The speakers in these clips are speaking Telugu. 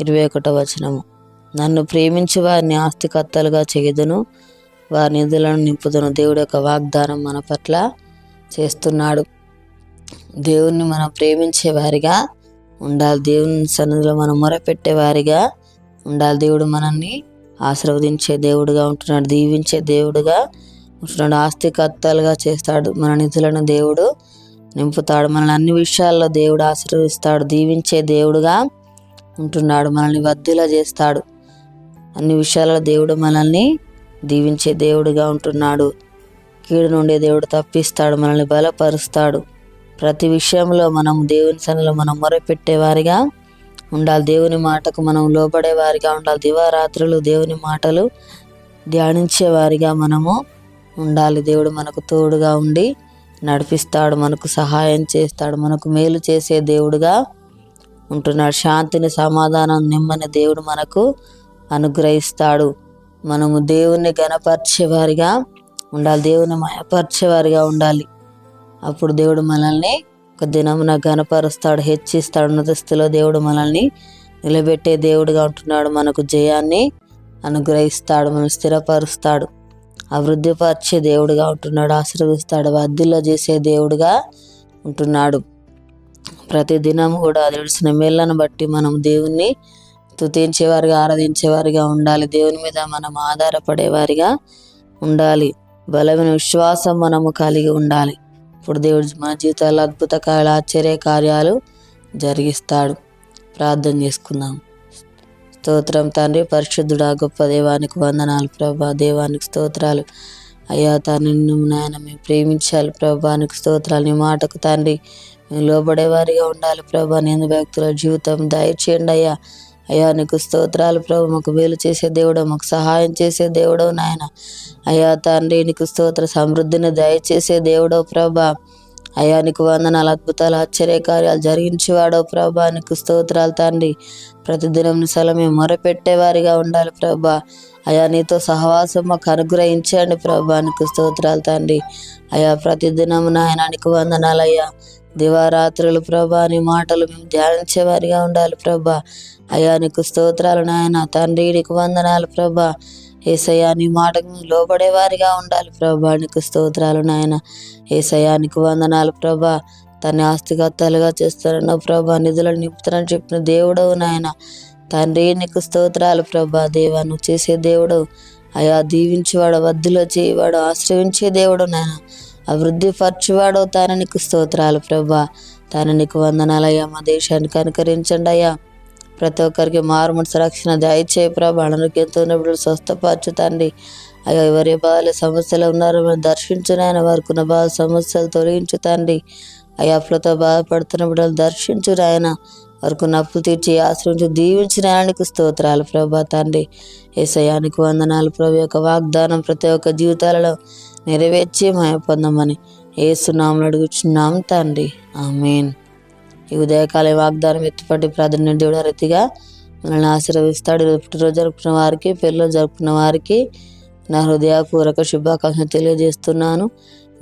ఇరవై ఒకటో వచనము. నన్ను ప్రేమించి వారిని ఆస్తికర్తలుగా చేయదును వారి నిధులను నింపుదును. దేవుడు యొక్క వాగ్దానం మన పట్ల చేస్తున్నాడు. దేవుణ్ణి మనం ప్రేమించే వారిగా ఉండాలి. దేవుని సన్నిధిలో మనం మొరపెట్టే వారిగా ఉండాలి. దేవుడు మనల్ని ఆశీర్వదించే దేవుడుగా ఉంటున్నాడు. దీవించే దేవుడుగా ఉంటున్నాడు. ఆస్తికర్తలుగా చేస్తాడు. మన నిధులను దేవుడు నింపుతాడు. మనల్ని అన్ని విషయాల్లో దేవుడు ఆశీర్వదిస్తాడు. దీవించే దేవుడుగా ఉంటున్నాడు మనల్ని వద్దులా చేస్తాడు. అన్ని విషయాలలో దేవుడు మనల్ని దీవించే దేవుడుగా ఉంటున్నాడు. కీడు నుండి దేవుడు తప్పిస్తాడు మనల్ని బలపరుస్తాడు. ప్రతి విషయంలో మనం దేవుని సన్నిలో మనం మొరపెట్టేవారిగా ఉండాలి. దేవుని మాటకు మనం లోబడేవారిగా ఉండాలి. దివారాత్రులు దేవుని మాటలు ధ్యానించే వారిగా మనము ఉండాలి. దేవుడు మనకు తోడుగా ఉండి నడిపిస్తాడు మనకు సహాయం చేస్తాడు మనకు మేలు చేసే దేవుడుగా ఉంటున్నాడు. శాంతిని సమాధానం నిమ్మని దేవుడు మనకు అనుగ్రహిస్తాడు. మనము దేవుణ్ణి గణపరిచేవారిగా ఉండాలి. దేవుని మయపరిచేవారిగా ఉండాలి. అప్పుడు దేవుడు మనల్ని ఒక దినమున గణపరుస్తాడు హెచ్చిస్తాడు. ఉన్నత స్థితిలో దేవుడు మనల్ని నిలబెట్టే దేవుడుగా ఉంటున్నాడు. మనకు జయాన్ని అనుగ్రహిస్తాడు. మనం స్థిరపరుస్తాడు. అభివృద్ధిపరిచే దేవుడుగా ఉంటున్నాడు. ఆశీర్వదిస్తాడు. వద్దిలో చేసే దేవుడుగా ఉంటున్నాడు. ప్రతిదినం కూడా తెలిసిన మేళ్ళను బట్టి మనం దేవుణ్ణి తుతించేవారిగా ఆరాధించేవారిగా ఉండాలి. దేవుని మీద మనం ఆధారపడేవారిగా ఉండాలి. బలమైన విశ్వాసం మనము కలిగి ఉండాలి. ఇప్పుడు దేవుడు మన జీవితాల్లో అద్భుత కార్యాలు ఆశ్చర్య కార్యాలు జరిగిస్తాడు. ప్రార్థన చేసుకుందాం. స్తోత్రం తండ్రి పరిశుద్ధుడా గొప్ప దేవానికి వందనాలు. ప్రభా దేవానికి స్తోత్రాలు. అయ్యా తాను నాయన మేము ప్రేమించాలి ప్రభానికి స్తోత్రాలు నీ మాటకు తండ్రి. మేము లోబడేవారిగా ఉండాలి ప్రభా నేను వ్యక్తుల జీవితం దయచేయండి అయ్యా. అయ్యా నీకు స్తోత్రాలు ప్రభు మాకు మేలు చేసే దేవుడు మాకు సహాయం చేసే దేవుడవు నాయన. అయ్యా తండ్రి నీకు స్తోత్ర సమృద్ధిని దయచేసే దేవుడో ప్రభా. అయ్యా నీకు వందనాలు అద్భుతాలు ఆశ్చర్య కార్యాలు జరిగించేవాడో ప్రభా. నీకు స్తోత్రాలు తండ్రి. ప్రతిదినం నిసల మేము మొరపెట్టేవారిగా ఉండాలి ప్రభా. అయా నీతో సహవాసం మాకు అనుగ్రహించండి ప్రభా. నీకు స్తోత్రాలు తండ్రి. అయా ప్రతిదినం నాయనానికి వందనాలు అయ్యా. దివారాత్రులు ప్రభా నీ మాటలు మేము ధ్యానించేవారిగా ఉండాలి ప్రభా. అయా నీకు స్తోత్రాలు నాయన తండ్రి. నీకు వందనాలు ప్రభా. ఏసయ్యా నీ మాటకు లోబడేవారిగా ఉండాలి ప్రభా. నీకు స్తోత్రాలు నాయన. ఏసయ్యా నీకు వందనాలు ప్రభా. తన ఆస్తికర్తలుగా చేస్తారన్న ప్రభా. నిధులను నింపుతారని చెప్పిన దేవుడవు నాయన. తండ్రి నీకు స్తోత్రాలు ప్రభా. దేవా నువ్వు చేసే దేవుడు అయా దీవించేవాడు వద్దులో చేయవాడు ఆశ్రయించే దేవుడు నాయన. అభివృద్ధి పరచువాడు తాను నీకు స్తోత్రాలు ప్రభా. తాను నీకు వందనాలయ్యా మా దేశానికి అనుకరించండి అయ్యా. ప్రతి ఒక్కరికి మారుమనసు రక్షణ దయచేయ ప్రభా. అనారోగ్యంతో ఉన్నప్పుడు స్వస్థపరచు తండ్రి. అయ్యా ఎవరి బాధలు సమస్యలు ఉన్నారో మేము దర్శించిన ఆయన వారికి ఉన్న బాధ సమస్యలు తొలగించు తండ్రి. అయ్యా అప్పులతో బాధపడుతున్నప్పుడు దర్శించు నాయన వారికి నప్పులు తీర్చి ఆశ్రయించి దీవించిన ఆయనకు స్తోత్రాలు ప్రభా తండ్రి. ఏసయానికి వందనాలు ప్రభు. యొక్క వాగ్దానం ప్రతి ఒక్క జీవితాలలో నెరవేర్చి మాయ పొందమని ఏసునామలు అడుగుచున్నాం తండ్రి. ఆమెన్. ఈ ఉదయకాల వాగ్దానం ఎత్తుపట్టి ప్రాధాన్య దేవుడు రీతిగా మనల్ని ఆశీర్వదిస్తాడు. పుట్టినరోజు జరుపుకున్న వారికి పెళ్ళిలో జరుపుకున్న వారికి నా హృదయపూర్వక శుభాకాంక్షలు తెలియజేస్తున్నాను.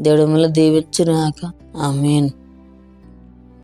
దేవుడు మిమ్మల్ని దీవించునాక ఆమెన్.